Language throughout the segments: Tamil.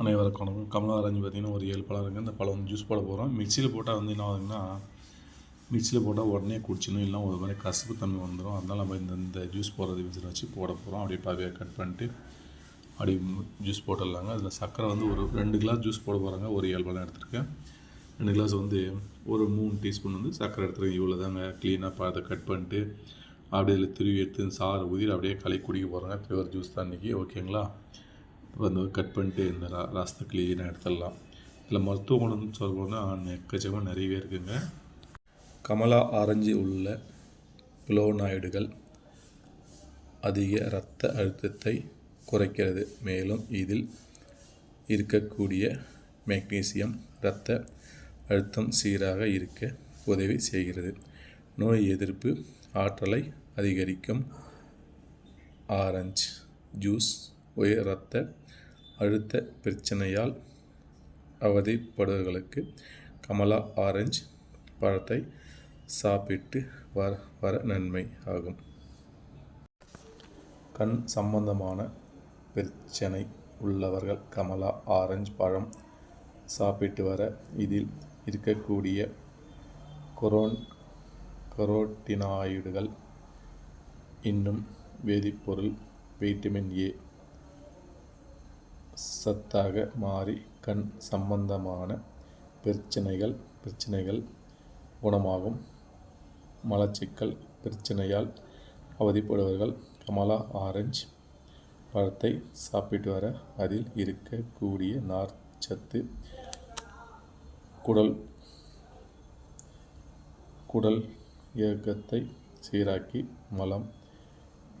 அனைவருக்கும் வணக்கம் கமலா ஆரஞ்சு பார்த்தீங்கன்னா ஒரு ஏழு பழம் இருக்குது. அந்த பழம் வந்து ஜூஸ் போட போகிறோம் மிக்சியில் போட்டால் வந்து என்ன ஆகுதுன்னா மிக்சியில் போட்டால் உடனே குடிச்சிடணும். இல்லை ஒரு மாதிரி கசப்பு தன்மை வந்துடும் அதனால் நம்ம இந்த இந்த ஜூஸ் போடுறது மிக்சியில் வச்சு போட போகிறோம் அப்படியே பாவியாக கட் பண்ணிட்டு அப்படி ஜூஸ் போட்டுடலாங்க. அதில் சர்க்கரை வந்து ஒரு ரெண்டு கிளாஸ் ஜூஸ் போட போகிறாங்க ஒரு ஏழு பழம் எடுத்துருக்கேன் ரெண்டு கிளாஸ் வந்து ஒரு மூணு டீஸ்பூன் வந்து சர்க்கரை எடுத்துருக்கேன். இவ்வளோ தாங்க க்ளீனாக பார்த்து கட் பண்ணிட்டு அப்படியே இதில் திருவி எடுத்து சாறு ஊதிட்டு அப்படியே களை குடிக்க போகிறாங்க பியூர் ஜூஸ் தான் இன்றைக்கி ஓகேங்களா வந்து கட் பண்ணிட்டு இந்த ரா ரசத்தை க்ளீனாக எடுத்துடலாம். இதில் மருத்துவ குணம்னு சொல்லணும்னா எக்கச்சக்கமாக நிறையவே இருக்குங்க. கமலா ஆரஞ்சு உள்ள குளோனாய்டுகள் அதிக இரத்த அழுத்தத்தை குறைக்கிறது. மேலும் இதில் இருக்கக்கூடிய மெக்னீசியம் இரத்த அழுத்தம் சீராக இருக்க உதவி செய்கிறது. நோய் எதிர்ப்பு ஆற்றலை அதிகரிக்கும் ஆரஞ்சு ஜூஸ் உயர் இரத்த அழுத்த பிரச்சனையால் அவதிப்படுவர்களுக்கு கமலா ஆரஞ்சு பழத்தை சாப்பிட்டு வர வர நன்மை ஆகும். கண் சம்பந்தமான பிரச்சனை உள்ளவர்கள் கமலா ஆரஞ்சு பழம் சாப்பிட்டு வர இதில் இருக்கக்கூடிய கொரோன் கரோட்டினாய்டுகள் இன்னும் வேதிப்பொருள் வைட்டமின் ஏ சத்தாக மாறி கண் சம்பந்தமான பிரச்சனைகள் பிரச்சனைகள் குணமாகும். மலச்சிக்கல் பிரச்சனையால் அவதிப்படுபவர்கள் கமலா ஆரஞ்சு பழத்தை சாப்பிட்டு வர அதில் இருக்கக்கூடிய நார்ச்சத்து குடல் குடல் இயக்கத்தை சீராக்கி மலம்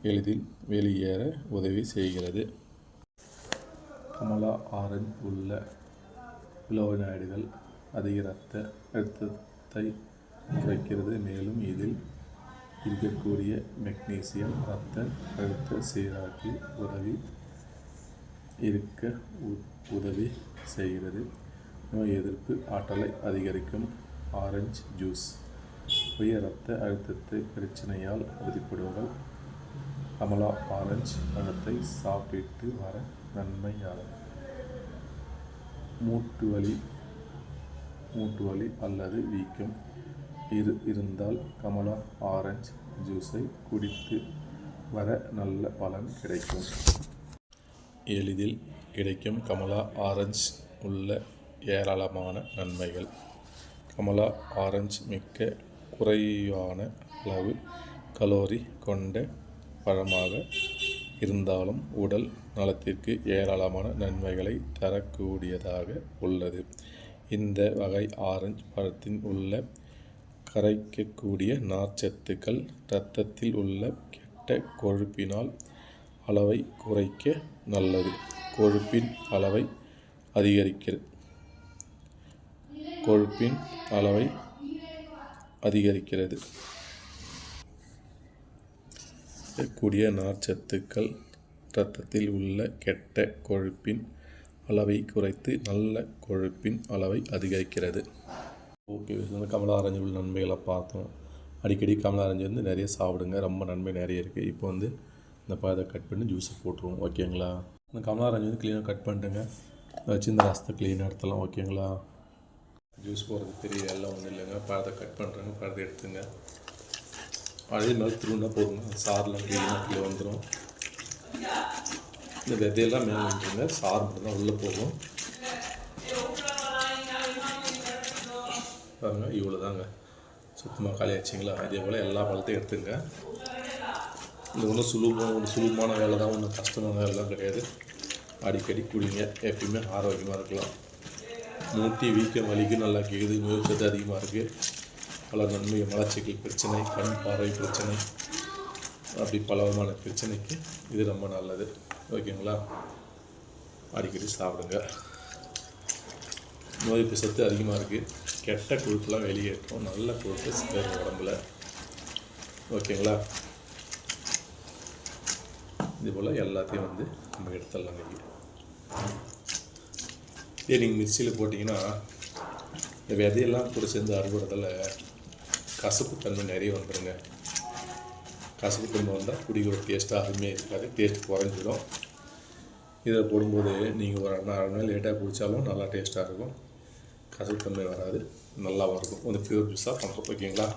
எளிதில் வெளியேற உதவி செய்கிறது. கமலா ஆரஞ்ச் உள்ள பிளோனாய்டுகள் அதிக இரத்த அழுத்தத்தை குறைக்கிறது. மேலும் இதில் இருக்கக்கூடிய மெக்னீசியம் இரத்த அழுத்த சீராக்கி உதவி இருக்க உ- உதவி செய்கிறது. நோய் எதிர்ப்பு ஆற்றலை அதிகரிக்கும் ஆரஞ்சு ஜூஸ். உயர் இரத்த அழுத்தத்தை பிரச்சனையால் அவதிப்படுபவர்கள் கமலா ஆரஞ்சு பழத்தை சாப்பிட்டு வர நன்மையாகும் மூட்டு வலி மூட்டு வலி அல்லது வீக்கம். இரு இருந்தால் கமலா ஆரஞ்சு ஜூஸை குடித்து வர நல்ல பலன் கிடைக்கும். எளிதில் கிடைக்கும் கமலா ஆரஞ்சு உள்ள ஏராளமான நன்மைகள். கமலா ஆரஞ்சு மிக்க குறைவான அளவு கலோரி கொண்ட பழமாக இருந்தாலும் உடல் நலத்திற்கு ஏராளமான நன்மைகளை தரக்கூடியதாக உள்ளது. இந்த வகை ஆரஞ்சு பழத்தின் உள்ள கரைக்கக்கூடிய நார்ச்சத்துக்கள் இரத்தத்தில் உள்ள கெட்ட கொழுப்பினால் அளவை குறைக்க நல்லது. கொழுப்பின் அளவை அதிகரிக்கிறது கொழுப்பின் அளவை அதிகரிக்கிறது. கூடிய நார்ச்சத்துக்கள் இரத்தத்தில் உள்ள கெட்ட கொழுப்பின் அளவை குறைத்து நல்ல கொழுப்பின் அளவை அதிகரிக்கிறது. ஓகே வந்து கமலா ஆரஞ்சு உள்ள நன்மைகளை பார்த்தோம். அடிக்கடி கமலா ஆரஞ்சு வந்து நிறைய சாப்பிடுங்க. ரொம்ப நன்மை நிறைய இருக்குது இப்போ வந்து இந்த பழத்தை கட் பண்ணி ஜூஸை போட்டுருவோம். ஓகேங்களா இந்த கமலா ஆரஞ்சு வந்து க்ளீனாக கட் பண்ணிட்டுங்க வச்சு இந்த ரசத்தை க்ளீனாக எடுத்துடலாம். ஓகேங்களா ஜூஸ் போடுறது பெரிய எல்லாம் ஒன்றும் இல்லைங்க. பழத்தை கட் பண்ணுறேங்க பழத்தை எடுத்துங்க. அதே மாதிரி திருவினா போதுங்க. சாரெலாம் க்ளீனாக கீழே வந்துடும் இந்த விதையெல்லாம் மேலே வந்துருங்க சாறு மட்டும் தான் உள்ளே போகும். பாருங்க இவ்வளோ தாங்க சுத்தமாக காலி ஆச்சுங்களா? இதே போல் எல்லா பழத்தையும் எடுத்துங்க. இது ஒன்றும் சுலபம் ஒன்று சுலபமான வேலை தான் ஒன்றும் கஷ்டமான வேலைலாம் கிடையாது. அடிக்கடி குடிங்க. எப்பயுமே ஆரோக்கியமாக இருக்கலாம். மூட்டி வீக்கம் வலிக்கு நல்லா கேட்குது நோய் சத்து அதிகமாக இருக்குது பல நன்மை மலச்சிக்கல் பிரச்சனை கண் பார்வை பிரச்சனை. அப்படி பல விதமான பிரச்சனைக்கு இது ரொம்ப நல்லது. ஓகேங்களா? அடிக்கடி சாப்பிடுங்க. நோய் சத்து அதிகமாக இருக்குது கெட்ட கொழுப்புலாம் வெளியேற்றும் நல்ல கொழுப்பு சேரும் உடம்புல. ஓகேங்களா? இது போல் எல்லாத்தையும் வந்து நம்ம எடுத்துடலாம் நீங்கள் இதே நீங்கள் மிக்சியில் போட்டிங்கன்னா இந்த விதையெல்லாம் கூட சேர்ந்து அறுவடைதில் கசப்பு தன்மை நிறைய வந்துடுங்க கசப்பு திரும்ப வந்தால் குடிக்கிற டேஸ்ட்டாக அருமையாக இருக்காது. டேஸ்ட் குறைஞ்சிடும். இதை போடும்போது நீங்கள் ஒரு அரை மணி லேட்டாக குடித்தாலும் நல்லா டேஸ்ட்டாக இருக்கும். கசப்புத்தன்மை வராது. நல்லாவும் இருக்கும் கொஞ்சம் ஃபியூர் ஜூஸாக பண்ணுறோம் ஓகேங்களா?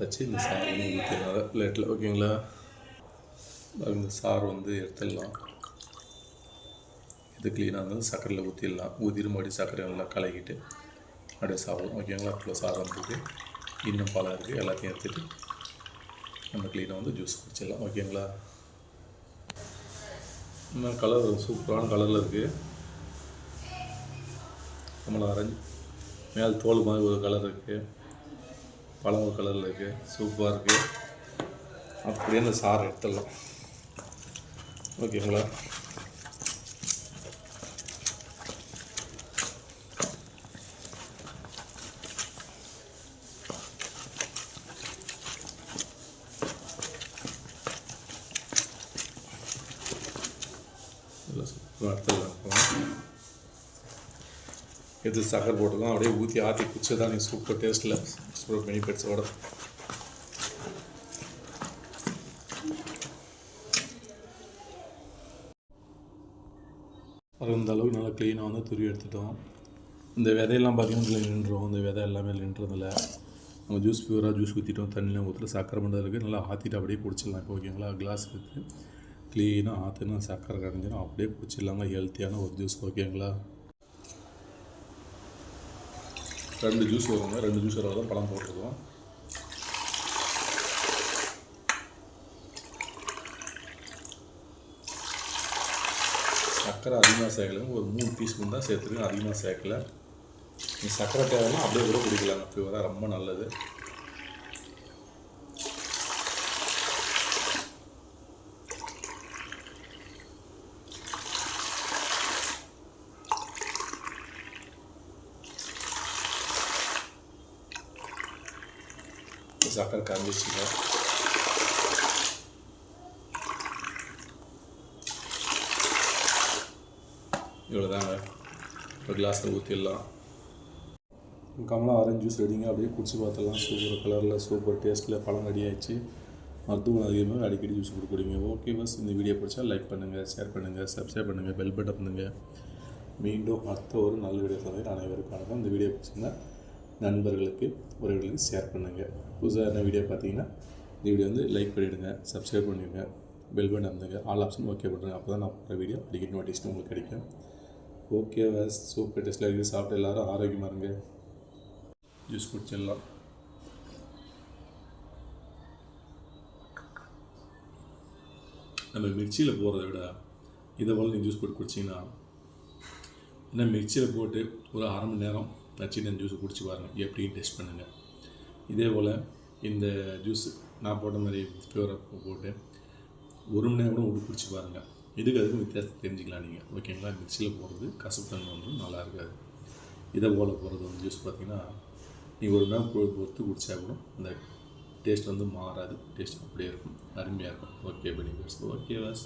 வச்சு இந்த சாறு வந்து ஊற்றினால லேட்டில் ஓகேங்களா? இந்த சாறு வந்து எடுத்துடலாம். இது க்ளீனாக வந்து சர்க்கரையில் ஊற்றிடலாம் ஊற்றிட்டு மறுபடியும் சர்க்கரை நல்லா கலக்கிட்டு அப்படியே சாப்பிடலாம். ஓகேங்களா? அவ்வளோ சாதம் இருக்குது இன்னும் பழம் இருக்குது எல்லாத்தையும் எடுத்துகிட்டு நம்ம க்ளீனாக வந்து ஜூஸ் குடிச்சிடலாம். ஓகேங்களா? இன்னும் கலர் சூப்பரான கலரில் இருக்குது நம்மளை அரைஞ்சி மேல் தோல் மாதிரி ஒரு கலர் இருக்குது பழம் ஒரு கலரில் இருக்குது சூப்பராக இருக்குது அப்படியே அந்த சாறை எடுத்துடலாம். ஓகேங்களா நல்லா சூப்பராக எடுத்துடலாம் இது சக்கரை போட்டுக்கலாம் அப்படியே ஊற்றி ஆற்றி குச்சி தான் நீ சூப்பர் டேஸ்ட்டில் சூப்பர் பெனிஃபிட்ஸோட அது இந்த அளவுக்கு நல்லா க்ளீனாக வந்து துருவி எடுத்துட்டோம். இந்த விதையெல்லாம் பார்த்தீங்கன்னா நின்றுடும் இந்த விதை எல்லாமே நின்றதில்ல. நம்ம ஜூஸ் பியூராக ஜூஸ் ஊற்றிட்டோம் தண்ணியில் ஊற்றுல சக்கரை மட்டும் இருக்குது நல்லா ஆற்றிட்டு அப்படியே குடிச்சிடலாம். இப்போ ஓகேங்களா கிளாஸ் இருக்குது க்ளீனாக ஆற்றுனா சக்கரை கரைஞ்சிடும் அப்படியே குடிச்சிடலாங்க. ஹெல்த்தியான ஒரு ஜூஸ் ஓகேங்களா ரெண்டு ஜூஸ் வருங்க. ரெண்டு ஜூஸ் வரதான் பழம் போட்டிருக்கோம். சர்க்கரை அதிகமாக சேர்க்கலைங்க. ஒரு மூணு டீஸ்பூன் தான் சேர்த்துருக்கேன். அதிகமாக சேர்க்கல. நீ சர்க்கரை தேவைன்னா அப்படியே கூட குடிக்கலாங்க. பியூராக ரொம்ப நல்லது. சர்க்கரை கரைஞ்சிச்சுங்க இவ்வளோதாங்க ஒரு கிளாஸில் ஊற்றிடலாம் கமலா ஆரஞ்சு ஜூஸ் ரெடிங்க அப்படியே குடிச்சு பார்த்துலாம் சூப்பர் கலரில் சூப்பர் டேஸ்ட்டில் பழம் ரெடி ஆயிடுச்சு மருத்துவம் அதிகமாக அடிக்கடி ஜூஸ் கொடுக்க ஓகே பஸ் இந்த வீடியோ பிடிச்சா லைக் பண்ணுங்கள் ஷேர் பண்ணுங்கள் சப்ஸ்கிரைப் பண்ணுங்கள் பெல் பட்டன் பண்ணுங்கள் மீண்டும் அடுத்த ஒரு நல்ல வீடியோ சந்தையில் அனைவருக்கும் வணக்கம் இந்த வீடியோ பிடிச்சிங்கன்னா நண்பர்களுக்கு உறவுகளுக்கு ஷேர் பண்ணுங்கள் புதுசாக என்ன வீடியோ பார்த்தீங்கன்னா இந்த வீடியோ வந்து லைக் பண்ணிவிடுங்க சப்ஸ்கிரைப் பண்ணிடுங்க பெல் பட்டன் அமுத்துங்க ஆல் ஆப்ஷன் ஓகே பண்ணுறேன் அப்போ தான் நான் போகிற வீடியோ அடிக்கடி நோட்டிஃபிகேஷன் உங்களுக்கு கிடைக்கும். ஓகே சூப்பர் டெஸ்ட்டில் இருக்குது. சாப்பிட்டு எல்லாரும் ஆரோக்கியமாக இருங்க. ஜூஸ் குடிச்சிடலாம். நம்ம மிக்சியில் போடுறத விட இதை போல் நீங்கள் ஜூஸ் போட்டு குடிச்சிங்கன்னா ஏன்னா மிக்சியில் போட்டு ஒரு அரை மணி நேரம் வச்சு ஜூஸ் குடிச்சு பாருங்கள் எப்படின்னு டெஸ்ட் பண்ணுங்கள் இதே போல் இந்த ஜூஸ் நான் போட்ட மாதிரி ஃப்ளேவரை போட்டு ஒரு மணி நேரம் கூட குடிச்சு பாருங்கள் இதுக்கு அதுக்கும் வித்தியாசம் தெரிஞ்சுக்கலாம் நீங்கள் ஓகேங்களா மிக்சியில் போடுறது கசப்பு தன்மை வந்து நல்லா இருக்காது. இதை போல் போடுறது வந்து ஜூஸ் பார்த்தீங்கன்னா நீங்கள் ஒரு நேரம் பொ- பொறுத்து குடிச்சா கூட அந்த டேஸ்ட் வந்து மாறாது. டேஸ்ட் அப்படியே இருக்கும். அருமையாக இருக்கும். Okay benefits okay was